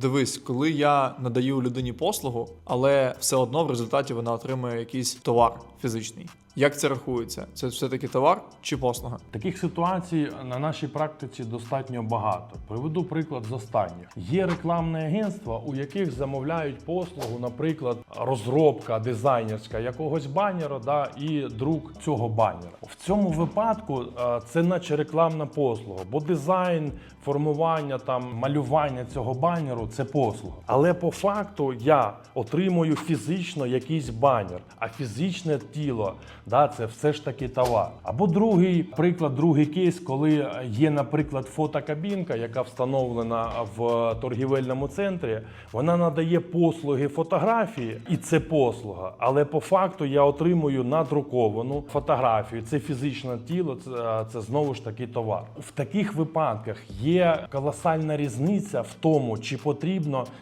Дивись, коли я надаю людині послугу, але все одно в результаті вона отримує якийсь товар фізичний. Як це рахується? Це все-таки товар чи послуга? Таких ситуацій на нашій практиці достатньо багато. Приведу приклад з останніх. Є рекламне агентства, у яких замовляють послугу, наприклад, розробка дизайнерська якогось банера да, і друк цього банера. В цьому випадку е, це наче рекламна послуга, бо дизайн, формування там малювання цього банеру це послуга. Але по факту я отримую фізично якийсь банер, а фізичне тіло да, це все ж таки товар. Або другий приклад, другий кейс, коли є, наприклад, фотокабінка, яка встановлена в торгівельному центрі, вона надає послуги фотографії, і це послуга. Але по факту я отримую надруковану фотографію. Це фізичне тіло, це, це знову ж таки товар. В таких випадках є колосальна різниця в тому, чи потрібно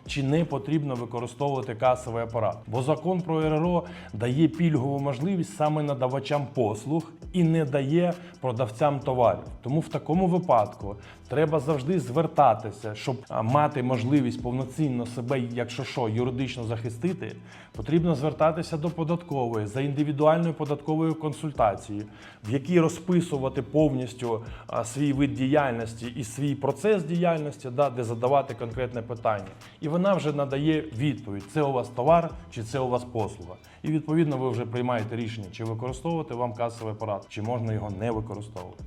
чи не потрібно використовувати касовий апарат. Бо закон про РРО дає пільгову можливість саме надавачам послуг і не дає продавцям товарів. Тому в такому випадку треба завжди звертатися, щоб мати можливість повноцінно себе, якщо що, юридично захистити. Потрібно звертатися до податкової за індивідуальною податковою консультацією, в якій розписувати повністю свій вид діяльності і свій процес діяльності, да, де задавати конкретне питання. І вона вже надає відповідь: це у вас товар чи це у вас послуга. І відповідно ви вже приймаєте рішення, чи використовувати вам касовий апарат, чи можна його не використовувати.